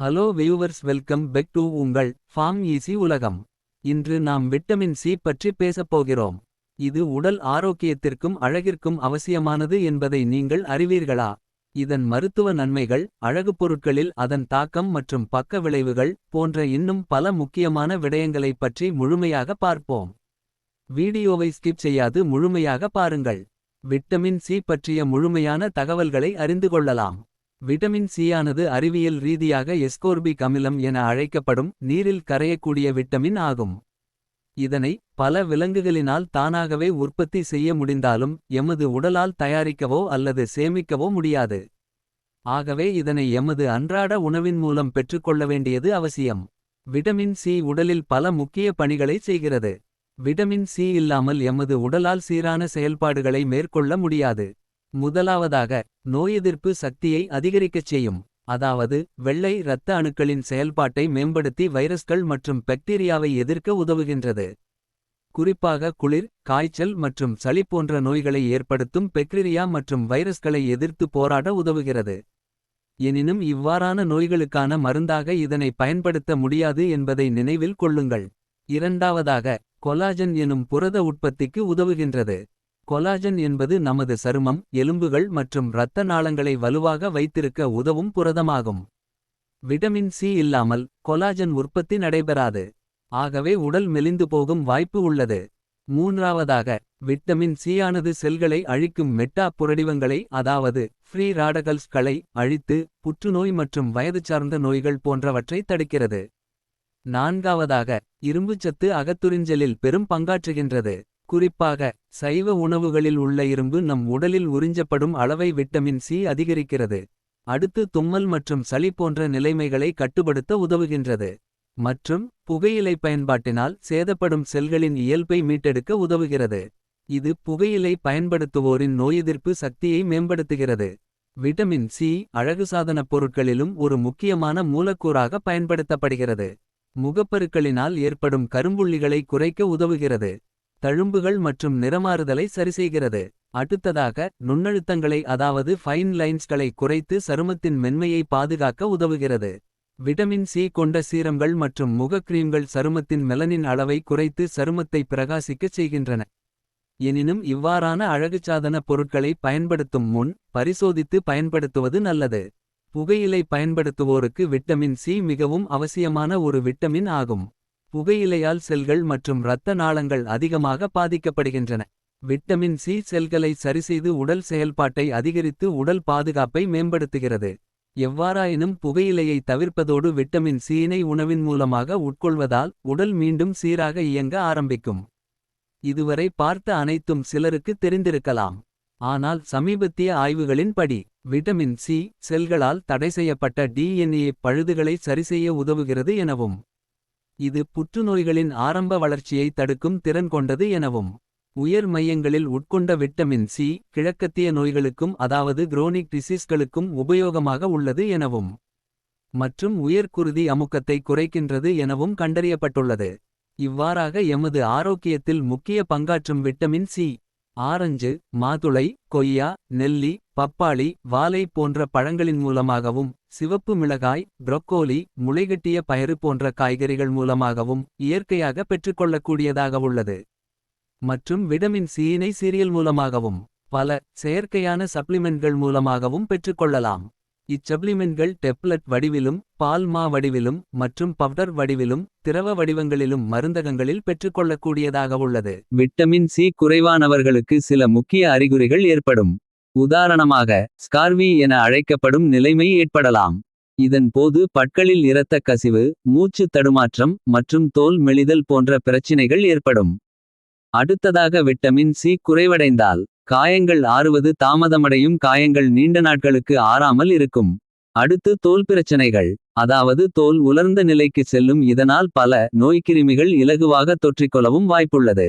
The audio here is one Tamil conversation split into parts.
Hello viewers welcome back to உங்கள் ஃபார்ம் ஈஸி உலகம். இன்று நாம் விட்டமின் சி பற்றி பேசப் போகிறோம். இது உடல் ஆரோக்கியத்திற்கும் அழகிற்கும் அவசியமானது என்பதை நீங்கள் அறிவீர்களா? இதன் மருத்துவ நன்மைகள் அழகுப் பொருட்களில் அதன் தாக்கம் மற்றும் பக்க விளைவுகள் போன்ற இன்னும் பல முக்கியமான விடயங்களைப் பற்றி முழுமையாக பார்ப்போம். வீடியோவை ஸ்கிப் செய்யாது முழுமையாக பாருங்கள். விட்டமின் சி பற்றிய முழுமையான தகவல்களை அறிந்து கொள்ளலாம். விட்டமின் சியானது அறிவியல் ரீதியாக எஸ்கோர்பிக் அமிலம் என அழைக்கப்படும் நீரில் கரையக்கூடிய விட்டமின் ஆகும். இதனை பல விலங்குகளினால் தானாகவே உற்பத்தி செய்ய முடிந்தாலும் எமது உடலால் தயாரிக்கவோ அல்லது சேமிக்கவோ முடியாது. ஆகவே இதனை எமது அன்றாட உணவின் மூலம் பெற்றுக்கொள்ள வேண்டியது அவசியம். விட்டமின் சி உடலில் பல முக்கிய பணிகளை செய்கிறது. விட்டமின் சி இல்லாமல் எமது உடலால் சீரான செயல்பாடுகளை மேற்கொள்ள முடியாது. முதலாவதாக நோயெதிர்ப்பு சக்தியை அதிகரிக்கச் செய்யும் அதாவது வெள்ளை இரத்த அணுக்களின் செயல்பாட்டை மேம்படுத்தி வைரஸ்கள் மற்றும் பாக்டீரியாவை எதிர்க்க உதவுகின்றது. குறிப்பாக குளிர் காய்ச்சல் மற்றும் சளி போன்ற நோய்களை ஏற்படுத்தும் பெக்டீரியா மற்றும் வைரஸ்களை எதிர்த்து போராட உதவுகிறது. எனினும் இவ்வாறான நோய்களுக்கான மருந்தாக இதனை பயன்படுத்த முடியாது என்பதை நினைவில் கொள்ளுங்கள். இரண்டாவதாக கொலாஜன் எனும் புரத உற்பத்திக்கு உதவுகின்றது. கொலாஜன் என்பது நமது சருமம் எலும்புகள் மற்றும் இரத்த நாளங்களை வலுவாக வைத்திருக்க உதவும் புரதமாகும். விட்டமின் சி இல்லாமல் கொலாஜன் உற்பத்தி நடைபெறாது. ஆகவே உடல் மெலிந்து போகும் வாய்ப்பு உள்ளது. மூன்றாவதாக விட்டமின் சியானது செல்களை அழிக்கும் மெட்டா புரடிவங்களை அதாவது ஃப்ரீ ராடகல்ஸ்களை அழித்து புற்றுநோய் மற்றும் வயது சார்ந்த நோய்கள் போன்றவற்றை தடுக்கிறது. நான்காவதாக இரும்புச்சத்து அகத்துறிஞ்சலில் பெரும் பங்காற்றுகின்றது. குறிப்பாக சைவ உணவுகளில் உள்ள இரும்பு நம் உடலில் உறிஞ்சப்படும் அளவை விட்டமின் சி அதிகரிக்கிறது. அடுத்து தும்மல் மற்றும் சளி போன்ற நிலைமைகளை கட்டுப்படுத்த உதவுகின்றது. மற்றும் புகையிலை பயன்பாட்டினால் சேதப்படும் செல்களின் இயல்பை மீட்டெடுக்க உதவுகிறது. இது புகையிலை பயன்படுத்துவோரின் நோயெதிர்ப்பு சக்தியை மேம்படுத்துகிறது. விட்டமின் சி அழகுசாதனப் பொருட்களிலும் ஒரு முக்கியமான மூலக்கூறாக பயன்படுத்தப்படுகிறது. முகப்பருக்களினால் ஏற்படும் கரும்புள்ளிகளை குறைக்க உதவுகிறது. தழும்புகள் மற்றும் நிறமாறுதலை சரிசெய்கிறது. அடுத்ததாக நுண்ணழுத்தங்களை அதாவது ஃபைன் லைன்ஸ்களை குறைத்து சருமத்தின் மென்மையை பாதுகாக்க உதவுகிறது. விட்டமின் சி கொண்ட சீரங்கள் மற்றும் முகக்ரீம்கள் சருமத்தின் மெலனின் அளவை குறைத்து சருமத்தை பிரகாசிக்கச் செய்கின்றன. எனினும் இவ்வாறான அழகுச்சாதன பொருட்களை பயன்படுத்தும் முன் பரிசோதித்து பயன்படுத்துவது நல்லது. புகையிலை பயன்படுத்துவோருக்கு விட்டமின் சி மிகவும் அவசியமான ஒரு விட்டமின் ஆகும். புகையிலையால் செல்கள் மற்றும் இரத்த நாளங்கள் அதிகமாக பாதிக்கப்படுகின்றன. விட்டமின் சி செல்களை சரிசெய்து உடல் செயல்பாட்டை அதிகரித்து உடல் பாதுகாப்பை மேம்படுத்துகிறது. எவ்வாறாயினும் புகையிலையை தவிர்ப்பதோடு விட்டமின் சீனை உணவின் மூலமாக உட்கொள்வதால் உடல் மீண்டும் சீராக இயங்க ஆரம்பிக்கும். இதுவரை பார்த்த அனைத்தும் சிலருக்கு தெரிந்திருக்கலாம். ஆனால் சமீபத்திய ஆய்வுகளின்படி விட்டமின் சி செல்களால் தடைசெய்யப்பட்ட டிஎன்ஏ பழுதுகளை சரிசெய்ய உதவுகிறது எனவும் இது புற்றுநோய்களின் ஆரம்ப வளர்ச்சியை தடுக்கும் திறன் கொண்டது எனவும் உயர் மையங்களில் உட்கொண்ட விட்டமின் சி கிழக்கத்திய நோய்களுக்கும் அதாவது குரோனிக் டிசீஸ்களுக்கும் உபயோகமாக உள்ளது எனவும் மற்றும் உயர்குருதி அமுக்கத்தை குறைக்கின்றது எனவும் கண்டறியப்பட்டுள்ளது. இவ்வாறாக எமது ஆரோக்கியத்தில் முக்கிய பங்காற்றும் விட்டமின் சி ஆரஞ்சு மாதுளை கொய்யா நெல்லி பப்பாளி வாழை போன்ற பழங்களின் மூலமாகவும் சிவப்பு மிளகாய் புரொக்கோலி முளைகட்டிய பயறு போன்ற காய்கறிகள் மூலமாகவும் இயற்கையாக பெற்றுக்கொள்ளக்கூடியதாக உள்ளது. மற்றும் விட்டமின் சியினை சீரியல் மூலமாகவும் பல செயற்கையான சப்ளிமெண்ட்கள் மூலமாகவும் பெற்றுக்கொள்ளலாம். இச்சப்ளிமெண்ட்கள் டெப்லெட் வடிவிலும் பால் மா வடிவிலும் மற்றும் பவுடர் வடிவிலும் திரவ வடிவங்களிலும் மருந்தகங்களில் பெற்றுக்கொள்ளக்கூடியதாக உள்ளது. விட்டமின் சி குறைவானவர்களுக்கு சில முக்கிய அறிகுறிகள் ஏற்படும். உதாரணமாக ஸ்கார்வி என அழைக்கப்படும் நிலைமை ஏற்படலாம். இதன் போது பட்களில் இரத்த கசிவு மூச்சு தடுமாற்றம் மற்றும் தோல் மெலிதல் போன்ற பிரச்சினைகள் ஏற்படும். அடுத்ததாக விட்டமின் சி குறைவடைந்தால் காயங்கள் ஆறுவது தாமதமடையும் காயங்கள் நீண்ட நாட்களுக்கு ஆறாமல் இருக்கும். அடுத்து தோல் பிரச்சனைகள். அதாவது தோல் உலர்ந்த நிலைக்கு செல்லும் இதனால் பல நோய்க்கிருமிகள் இலகுவாக தொற்றிக்கொள்ளவும் வாய்ப்புள்ளது.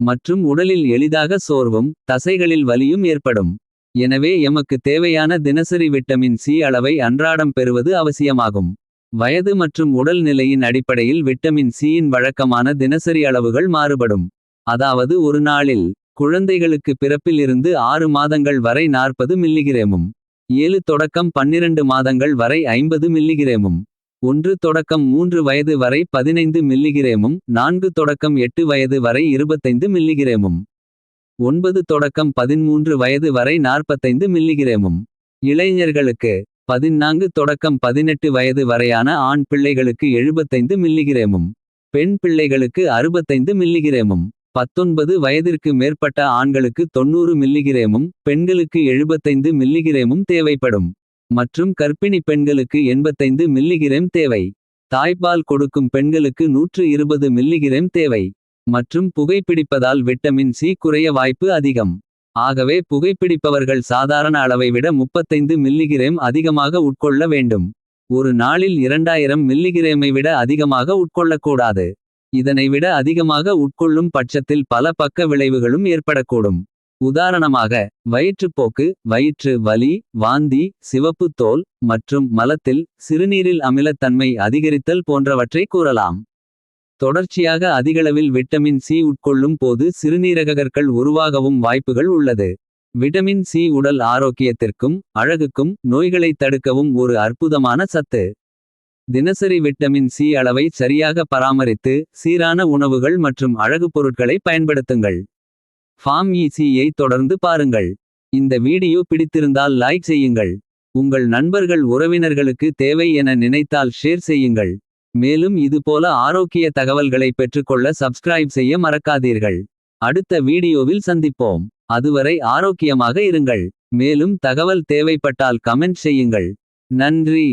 மற்றும் உடலில் எளிதாக சோர்வும் தசைகளில் வலியும் ஏற்படும். எனவே எமக்கு தேவையான தினசரி விட்டமின் சி அளவை அன்றாடம் பெறுவது அவசியமாகும். வயது மற்றும் உடல் நிலையின் அடிப்படையில் விட்டமின் சியின் வழக்கமான தினசரி அளவுகள் மாறுபடும். அதாவது ஒரு நாளில் குழந்தைகளுக்கு பிறப்பில் இருந்து ஆறு மாதங்கள் வரை நாற்பது மில்லிகிரேமும் ஏழு தொடக்கம் பன்னிரண்டு மாதங்கள் வரை ஐம்பது மில்லிகிரேமும் ஒன்று தொடக்கம் மூன்று வயது வரை பதினைந்து மில்லிகிரேமும் நான்கு தொடக்கம் எட்டு வயது வரை இருபத்தைந்து மில்லிகிரேமும் ஒன்பது தொடக்கம் பதின்மூன்று வயது வரை நாற்பத்தைந்து மில்லிகிரேமும். இளைஞர்களுக்கு பதினான்கு தொடக்கம் பதினெட்டு வயது வரையான ஆண் பிள்ளைகளுக்கு எழுபத்தைந்து மில்லிகிரேமும் பெண் பிள்ளைகளுக்கு அறுபத்தைந்து மில்லிகிரேமும். பத்தொன்பது வயதிற்கு மேற்பட்ட ஆண்களுக்கு தொண்ணூறு மில்லிகிரேமும் பெண்களுக்கு எழுபத்தைந்து மில்லிகிரேமும் தேவைப்படும். மற்றும் கர்ப்பிணி பெண்களுக்கு எண்பத்தைந்து மில்லிகிரேம் தேவை. தாய்ப்பால் கொடுக்கும் பெண்களுக்கு நூற்று இருபது மில்லிகிரேம் தேவை. மற்றும் புகைப்பிடிப்பதால் விட்டமின் சி குறைய வாய்ப்பு அதிகம். ஆகவே புகைப்பிடிப்பவர்கள் சாதாரண அளவை விட முப்பத்தைந்து மில்லிகிரேம் அதிகமாக உட்கொள்ள வேண்டும். ஒரு நாளில் இரண்டாயிரம் மில்லிகிரேமை விட அதிகமாக உட்கொள்ளக்கூடாது. இதனை விட அதிகமாக உட்கொள்ளும் பட்சத்தில் பல பக்க விளைவுகளும் ஏற்படக்கூடும். உதாரணமாக வயிற்றுப்போக்கு வயிற்று வலி வாந்தி சிவப்பு தோல் மற்றும் மலத்தில் சிறுநீரில் அமிலத்தன்மை அதிகரித்தல் போன்றவற்றை கூறலாம். தொடர்ச்சியாக அதிகளவில் விட்டமின் சி உட்கொள்ளும் போது சிறுநீரகர்கள் உருவாகவும் வாய்ப்புகள் உள்ளது. விட்டமின் சி உடல் ஆரோக்கியத்திற்கும் அழகுக்கும் நோய்களை தடுக்கவும் ஒரு அற்புதமான சத்து. தினசரி விட்டமின் சி அளவை சரியாக பராமரித்து சீரான உணவுகள் மற்றும் அழகு பொருட்களை பயன்படுத்துங்கள். ஃபார்ம் இசியை தொடர்ந்து பாருங்கள். இந்த வீடியோ பிடித்திருந்தால் லைக் செய்யுங்கள். உங்கள் நண்பர்கள் உறவினர்களுக்கு தேவை என நினைத்தால் ஷேர் செய்யுங்கள். மேலும் இதுபோல ஆரோக்கிய தகவல்களை பெற்றுக்கொள்ள சப்ஸ்கிரைப் செய்ய மறக்காதீர்கள். அடுத்த வீடியோவில் சந்திப்போம். அதுவரை ஆரோக்கியமாக இருங்கள். மேலும் தகவல் தேவைப்பட்டால் கமெண்ட் செய்யுங்கள். நன்றி.